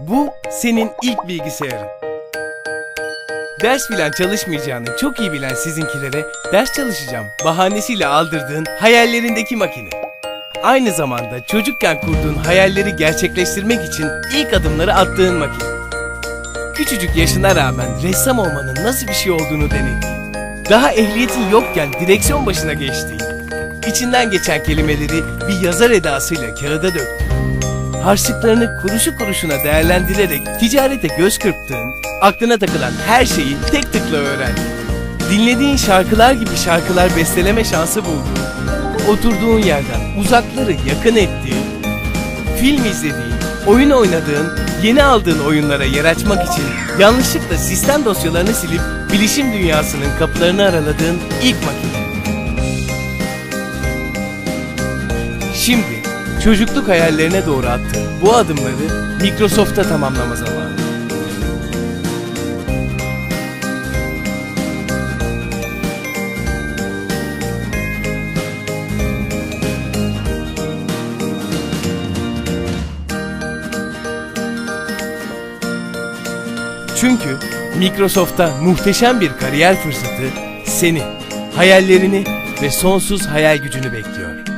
Bu senin ilk bilgisayarın. Ders filan çalışmayacağını çok iyi bilen sizinkilere ders çalışacağım bahanesiyle aldırdığın hayallerindeki makine. Aynı zamanda çocukken kurduğun hayalleri gerçekleştirmek için ilk adımları attığın makine. Küçücük yaşına rağmen ressam olmanın nasıl bir şey olduğunu denediğin, daha ehliyetin yokken direksiyon başına geçtiğin, içinden geçen kelimeleri bir yazar edasıyla kağıda döktüğün, harçlıklarını kuruşu kuruşuna değerlendirerek ticarete göz kırptığın, aklına takılan her şeyi tek tıkla öğrendin. Dinlediğin şarkılar gibi şarkılar besteleme şansı buldun. Oturduğun yerden uzakları yakın ettiğin, film izlediğin, oyun oynadığın, yeni aldığın oyunlara yer açmak için yanlışlıkla sistem dosyalarını silip bilişim dünyasının kapılarını araladığın ilk makine. Şimdi çocukluk hayallerine doğru attığın bu adımları Microsoft'ta tamamlama zamanı. Çünkü Microsoft'ta muhteşem bir kariyer fırsatı seni, hayallerini ve sonsuz hayal gücünü bekliyor.